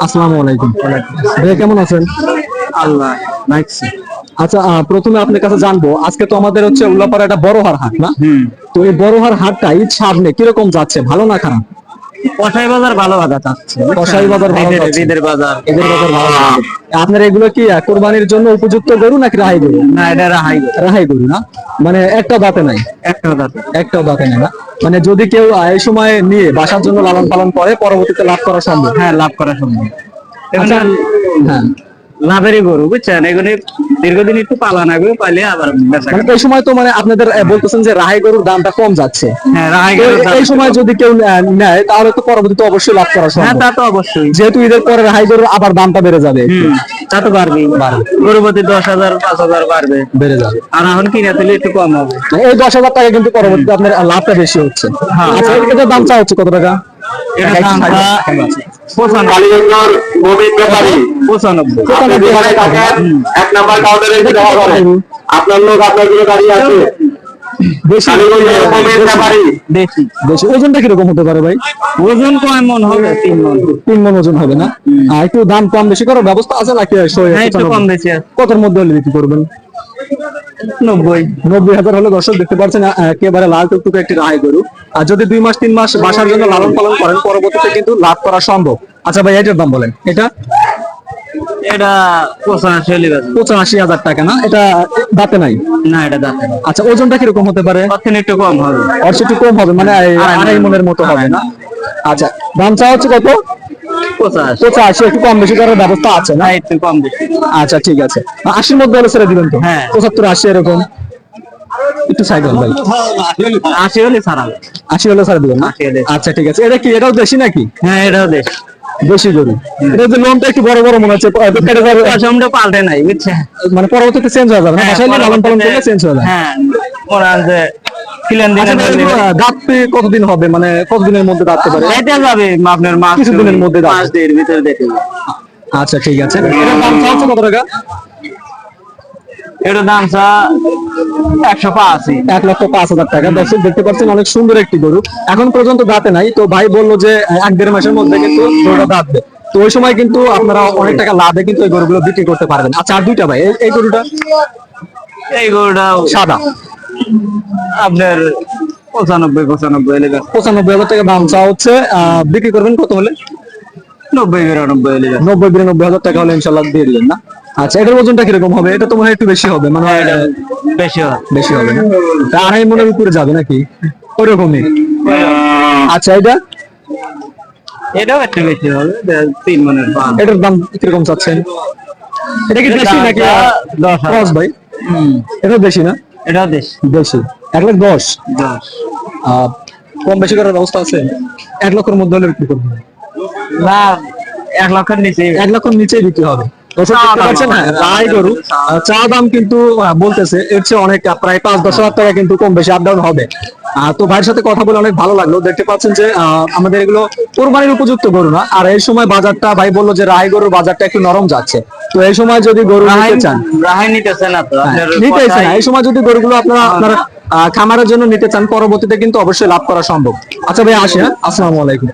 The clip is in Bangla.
আসসালামু আলাইকুম। ভাইয়া কেমন আছেন? আল্লাহ নাইস আচ্ছা প্রথমে আপনার কাছে জানব আজকে তো আমাদের হচ্ছে উল্লাপাড়া একটা বড় হার হাট না? তো এই বড় হার হাটটা ঈদ সামনে কীরকম যাচ্ছে ভালো না খারাপ? কষাই বাজার ভালো বাজার চাচ্ছে কসাই বাজার ভালো ঈদের- যাচ্ছে। ঈদের বাজার। বাজার ভালো যাচ্ছে। আপনার এগুলো কি কোরবানির জন্য উপযুক্ত গরু নাকি রাহাই গরু? না এটা রাহাই রাহাই গরু না? মানে একটা দাঁতে নাই। একটা দাঁত। একটাও দাঁতে নাই না। মানে যদি কেউ এই সময় নিয়ে বাসার জন্য লালন পালন করে পরবর্তীতে লাভ করা সম্ভব। হ্যাঁ লাভ করা সম্ভব। আচ্ছা, হ্যাঁ। লাভেরই গরু বুঝছেন? এগুলি দীর্ঘদিন একটু পালা লাগবে পাইলে আবার মানে এই সময় তো মানে আপনাদের বলতেছেন যে রাহাই গরুর দামটা কম যাচ্ছে। হ্যাঁ রাহাই এই সময় যদি কেউ নেয় তাহলে তো পরবর্তীতে অবশ্যই লাভ করা হ্যাঁ সম্ভব। তা তো অবশ্যই। যেহেতু ঈদের পরে রাহাই গরুর আবার দামটা বেড়ে যাবে তা তো পারবেই গরু প্রতি দশ হাজার পাঁচ হাজার বাড়বে। বেড়ে যাবে। আর এখন কিনে তুলে একটু কম হবে। মানে এই দশ হাজার টাকা কিন্তু পরবর্তীতে আপনার লাভটা বেশি হচ্ছে। হ্যাঁ। আচ্ছা দাম চা হচ্ছে কত টাকা? এটা কালীগঞ্জর গোবিন্দ ব্যাপারী। যেখানে থাকেন এক নাম্বার কাউন্টারে এসে দেখা করেন আপনার লোক আপনার জন্য দাঁড়িয়ে আছে। বেশি। কালীগঞ্জের গোবিন্দ ব্যাপারী। বেশি। বেশি। ওজনটা কীরকম হতে পারে ভাই? ওজন কয় মন হবে তিন মন। তিন মন ওজন হবে না? আর একটু দাম কম বেশি করার ব্যবস্থা আছে নাকি? সই- হ্যাঁ কম বেশি কতর মধ্যে হলে বিক্রি করবেন? নব্বই নব্বই হাজার হলে দর্শক দেখতে পাচ্ছেন একেবারে লাল টুকটুকে একটি রাহাই গরু। আর যদি দুই মাস তিন মাস বাসার জন্য লালন পালন করেন পরবর্তীতে কিন্তু লাভ করা সম্ভব। আচ্ছা ভাই এটার দাম বলেন। এটা? এটা পঁচাশি হলে বেচা। পঁচাশি হাজার টাকা না? এটা দাঁতে নাই? না এটা দাঁতে আচ্ছা ওজনটা কীরকম হতে পারে? একটু কম হবে। অর্থ একটু কম হবে মানে আড়াই মনের মতো হবে না? আচ্ছা দাম চা হচ্ছে কত? পঁচাশি। একটু কম বেশি করার ব্যবস্থা আছে না? না একটু কম বেশি। আচ্ছা ঠিক আছে। আশির মধ্যে হলে ছেড়ে দিবেন তো? হ্যাঁ। পঁচাত্তর আশি এরকম। একটু সাইড হন ভাই। আশি হলে ছাড়াবে আশি হলে ছেড়ে দিবেন না? আচ্ছা ঠিক আছে। এটা কি এটাও দেশি নাকি? হ্যাঁ এটাও দেশ। দেশি গরু। এটা যে লোনটা একটু বড় বড় মনে হচ্ছে পাল্টে নাই বুঝছে মানে পরবর্তীতে চেঞ্জ হয়ে যাবে না? নিয়ে লালন পালন করলে চেঞ্জ হয়ে যাবে। হ্যাঁ কিলেন আচ্ছা, কতদিন হবে? মানে কতদিনের মধ্যে দাঁততে পারে এটা যাবে আপনার মাস কিছুদিনের মধ্যে। পাঁচ দিনের ভিতরে দেখে আচ্ছা ঠিক আছে। এটার দাম চাচ্ছে কত টাকা? এটার দাম চা একশো পাঁচই। এক লক্ষ পাঁচ হাজার টাকা। দর্শক দেখতে পাচ্ছেন অনেক সুন্দর একটি গরু। এখন পর্যন্ত দাঁতে নাই। তো ভাই বলল যে এক দেড় মাসের মধ্যে কিন্তু গরুটা দাঁতবে। তো ওই সময় কিন্তু আপনারা অনেক টাকা লাভে কিন্তু এই গরুগুলো বিক্রি করতে পারবেন। আচ্ছা আর দুইটা ভাই? এই গরুটা? এই গরুটা সাদা। আপনার পঁচানব্বই পঁচানব্বই এলে বেচা। পঁচানব্বই হাজার টাকা দাম চা হচ্ছে। বিক্রি করবেন কত হলে? নব্বই বিরানব্বই এলে বেচা। নব্বই বিরানব্বই হাজার টাকা হলে ইনশাল্লাহ দিয়ে দিবেন না? আচ্ছা এটার ওজনটা কীরকম হবে? এটা তো মনে হয় একটু বেশি হবে মানে বেশি হয় বেশি হবে না? আড়াই মনের উপরে যাবে নাকি? ওরকমই আচ্ছা এটা এটাও একটু বেশি হবে তিন মনের এটার দাম কীরকম চাচ্ছেন? এটা কি বেশি নাকি দশ ভাই? এটা বেশি না? এটাও দেশ। বেশি এক লাখ দশ? দশ। আহ, কম বেশি করার ব্যবস্থা আছে? এক লক্ষের মধ্যে হলে বিক্রি করবে? না এক লক্ষের নিচে এক লক্ষের নিচেই বিক্রি হবে। হ্যাঁ, রায় গরু চা দাম কিন্তু বলতেছে এর চেয়ে অনেক প্রায় পাঁচ দশ হাজার টাকা কিন্তু কম বেশি আপ ডাউন হবে। তো ভাইয়ের সাথে কথা বলে অনেক ভালো লাগল। দেখতে পাচ্ছেন যে আমাদের এগুলো কোরবানির উপযুক্ত গরু না। আর এই সময় বাজারটা ভাই বলল যে রায় গরুর বাজারটা একটু নরম যাচ্ছে। তো এই সময় যদি গরু নিতে চান রায় নিতেছে না তো আপনার নিতে চান এই সময় যদি গরুগুলো আপনারা আপনারা আহ, খামারের জন্য নিতে চান পরবর্তীতে কিন্তু অবশ্যই লাভ করা সম্ভব। আচ্ছা ভাই আসি হ্যাঁ। আসসালামু আলাইকুম।